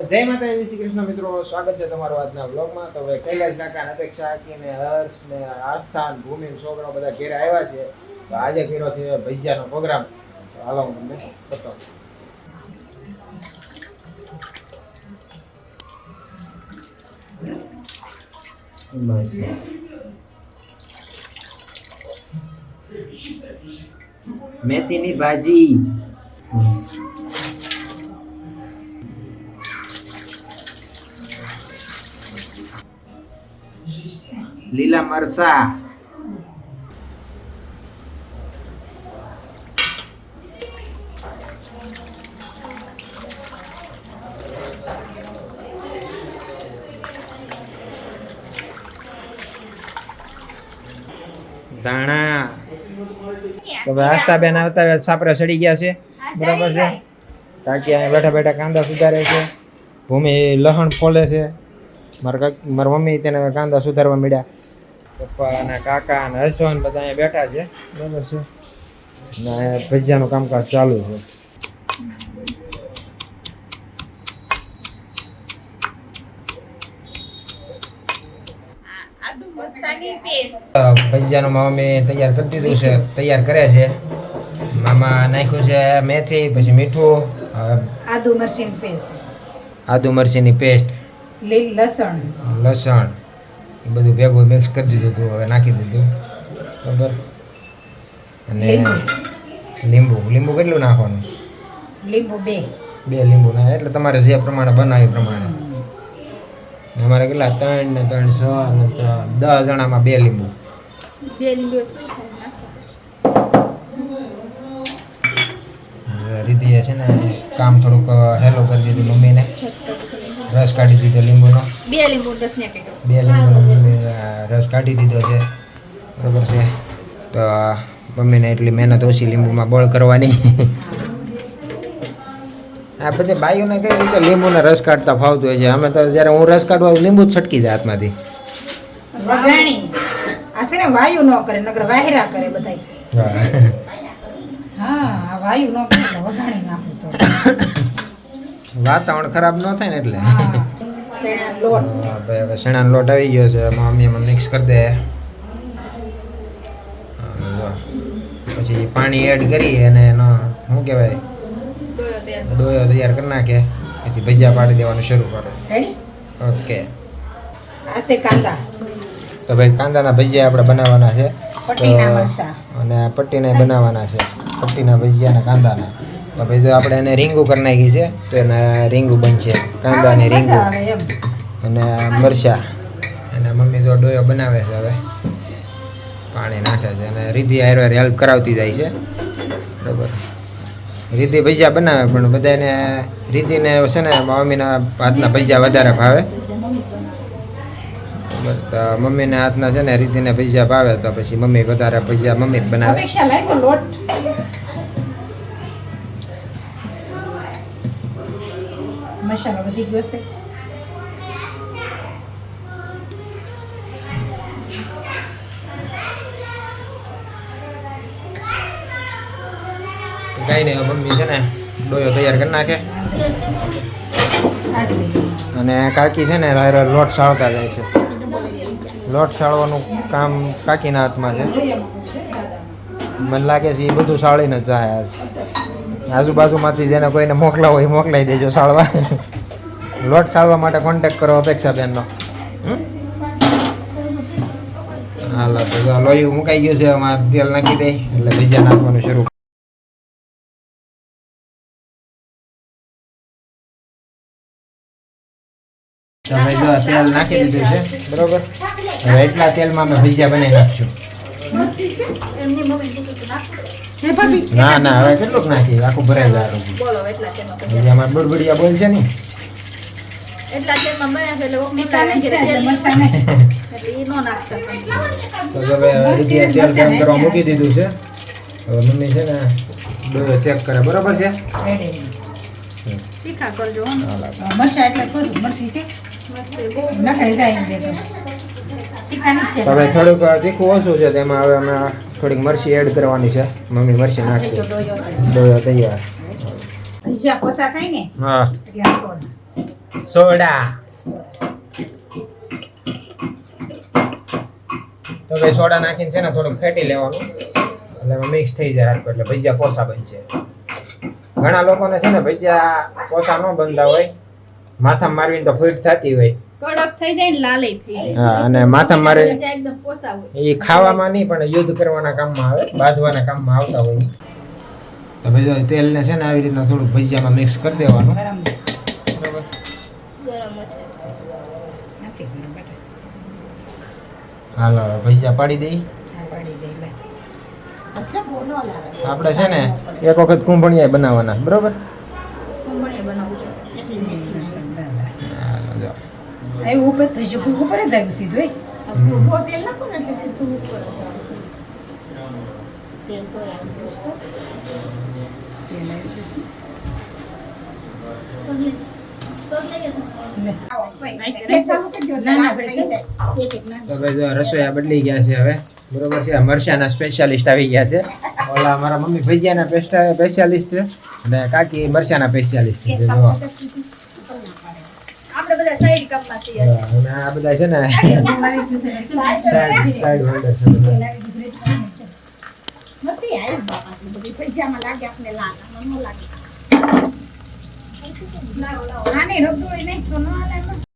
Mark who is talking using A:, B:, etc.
A: જય માતાજી શ્રી કૃષ્ણ મિત્રો સ્વાગત છે તમારું આજના બ્લોગમાં તો હવે કૈલાસ કાકા અપેક્ષા ને હર્ષ ને આસ્થા ને ભૂમિ છોકરાઓ બધા ઘેરે આવ્યા છે. તો આજે કર્યો છે ભજીયાનો પ્રોગ્રામ તો હાલો હું તમને બતાવું.
B: મેથીની ભાજી. લીલા મરસા
A: ધાણા. હવે આસ્થા બેન આવતા સાપરા સડી ગયા છે. બરાબર છે? કાકી અહીંયા બેઠા બેઠા કાંદા સુધારે છે. ભૂમિ લહણ ફોલે છે. મારા કાક મારા મમ્મી તેને કાંદા સુધારવા મળ્યા. પપ્પા અને કાકા અને હર્ષોન બધા અહીંયા બેઠા છે. બરાબર છે. ને ભજીયાનું કામકાજ ચાલુ છે. ભજીયાનું મામા મેં તૈયાર કરી દીધું છે તૈયાર કરે છે. મામા નાખ્યું છે મેથી પછી મીઠું
C: આદુ મરચીની પેસ્ટ
A: આદુ મરચીની પેસ્ટ
C: લીલ લસણ.
A: લસણ. બધું ભેગું મિક્સ કરી દીધું હતું હવે નાખી દીધું. બરાબર? અને
C: લીંબુ.
A: લીંબુ. લીંબુ કેટલું નાખવાનું?
C: લીંબુ બે.
A: બે લીંબુ ના એટલે તમારે જે પ્રમાણે બનાવે એ પ્રમાણે. અમારે કેટલા? ત્રણ ને ત્રણ છ ને દસ જણામાં બે લીંબુ. હવે રીધિએ છે ને કામ થોડુંક હેલો કરી દીધું મમ્મીને. રસ કાઢી દીધો લીંબુનો.
D: બે લીંબુ રસ
A: બે મમ્મી રસ કાઢી દીધો છે. બરાબર છે? તો મમ્મીને એટલી મહેનત ઓછી લીંબુમાં બળ કરવાની. આ બધી બાઈઓને કઈ રીતે લીંબુના રસ કાઢતા ફાવતું હોય છે? અમે તો જ્યારે હું રસ કાઢવા લીંબુ જ છટકી જાય હાથમાંથી.
C: વઘાણી. આ છે ને વાયુ ન કરે નગર વાહેરા કરે બધાય. હા વાયુ ન કરે વઘાણી નાખું તો.
A: વાતાવરણ ખરાબ ન થાય ને એટલે.
C: હા
A: ભાઈ હવે શેણાનો લોટ આવી ગયો છે. એમાં મમ્મી એમાં મિક્સ કરી દે. પછી પાણી એડ કરી અને એનો શું કહેવાય? ડોયો તૈયાર કરી નાખે. પછી ભજીયા પાડી દેવાનું શરૂ કરે. ઓકે.
C: આ છે કાંદા.
A: તો ભાઈ કાંદાના ભજીયા આપણે બનાવવાના છે. અને પટ્ટીના બનાવવાના છે. પટ્ટીના ભજીયા અને કાંદાના. તો ભાઈ જો આપણે એને રીંગું કરી નાખી છે તો એને રીંગુ બનશે કાંદાની
C: મજા
A: રીંગુ. અને મરચા. અને મમ્મી જો ડોયો બનાવે છે હવે. પાણી નાખે છે અને રીધિ હારે હેલ્પ કરાવતી જાય છે. બરાબર. રીધિ ભજીયા બનાવે પણ બધાને રીધિને છે ને મમ્મીના હાથના ભજીયા વધારે ભાવે. તો મમ્મીના હાથના છે ને રીધીને ભજીયા ભાવે તો પછી મમ્મી વધારે ભજીયા મમ્મી જ બનાવે.
C: મસાલો વધી ગયો છે
A: કઈ નહીં મમ્મી છે ને ડોયો તૈયાર કરી નાખે. અને કાકી છે ને લોટ સાળતા જાય છે. લોટ સાળવાનું કામ કાકીના હાથમાં છે. મને લાગે છે એ બધું સાળીને જ જાય આજ. આજુબાજુમાંથી જેને કોઈને મોકલાવો હોય એ મોકલાઈ દેજો સાળવા. લોટ સાળવા માટે કોન્ટેક કરો અપેક્ષા બેનનો? હાલો, તો લોહી મુકાઈ ગયું છે તેલ નાખી દે, એટલે બીજા નાખવાનું શરૂ તમે જો તેલ નાખી દીધું છે, બરોબર? હવે એટલા તેલમાં અમે ભજીયા બનાવી નાખશું. ના ના હવે કેટલુંક નાખી આખું ભરાઈ જાય
D: બોલો એટલા તેલમાં
A: હજી બડબડિયા બોલ છે
D: એટલા બને એટલે
C: નીકાળી એટલે
D: એટલે નો નાખતા
A: તો હવે હજી તેલ ગરમ કરવા મૂકી દીધું છે. હવે મમ્મી છે ને ડોયો ચેક કરે. બરોબર છે?
D: તીખા કરજો હો
C: એટલે થોડું છે?
D: મસ્ત બહુ
C: નખાઈ જાય
A: હવે થોડુંક તીખું ઓછું છે તેમાં હવે અમે થોડીક મરચી એડ કરવાની છે. મમ્મી મરચી નાખશે.
C: ડોયો.
A: તૈયાર.
C: ભજીયા પોસા થાય ને?
A: હા.
C: સોડા.
A: સોડા. તો ભાઈ સોડા નાખીને છે ને થોડુંક ફેટી લેવાનું. એટલે મિક્સ થઈ જાય હાથ એટલે ભજીયા પોસા બનશે. ઘણા લોકોને છે ને ભજીયા પોસા ન બનતા હોય. માથા મારવીને તો ફીટ થતી હોય.
D: કડક થઈ જાય ને લાલે થઈ જાય.
A: હા અને માથા મારે
D: એકદમ પોસાવ
A: એ ખાવામાં નહીં પણ યુદ્ધ કરવાના કામમાં આવે બાંધવાના કામમાં આવતા હોય. તો ભાઈ જો તેલને છે ને આવી રીતના થોડુંક ભજીયામાં મિક્સ કરી દેવાનું.
C: ગરમ
A: બરાબર.
D: ગરમ
A: હાલો ભજીયા પાડી દઈ. આપણે છે ને એક વખત કુંભણિયા બનાવવાના બરોબર
D: ખમણીયા બનાવશું
C: દાદા
A: હાલો જો
C: આવ્યું ઉપર ત્રીજું કુક ઉપર જ આવ્યું સીધું એ?
D: તેલ નાખો ને એટલે સીધું ઉપર તેલ તો આવી
A: રસોઈયા બદલી ગયા છે હવે. બરોબર છે? આ મરચાના સ્પેશિયાલિસ્ટ આવી ગયા છે. ઓલા મારા મમ્મી ભજીયાના સ્પેશિયાલિસ્ટ છે. અને કાકી મરચાના સ્પેશિયાલિસ્ટ છે.
D: બધા સાઈડ કામમાં છીએ
A: અને આ બધા છે ને સાઈડ સાઈડ હોલ્ડર છે બધા.
C: નથી આવ્યું બાપા બધી પૈસામાં લાગે આપણે લાગે મને ન લાગે.
D: લાવો લાવો.
C: આની રગદોળી નહીં તો ન હાલે.